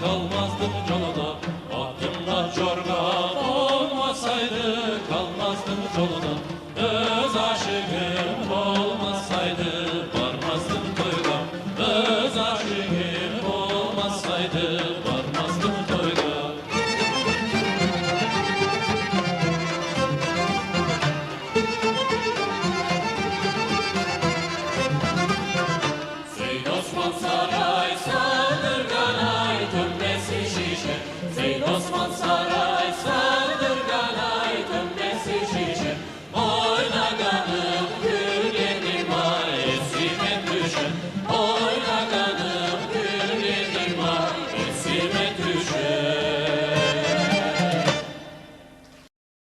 kalmazdım yoluna. Aklımda çorba olmasaydı kalmazdım yoluna. Öz aşıkım olmasaydı varmazdım toyuna. Öz aşıkım olmasaydı varmazdım toyuna. Zeyn Osman Saray Kıymet üç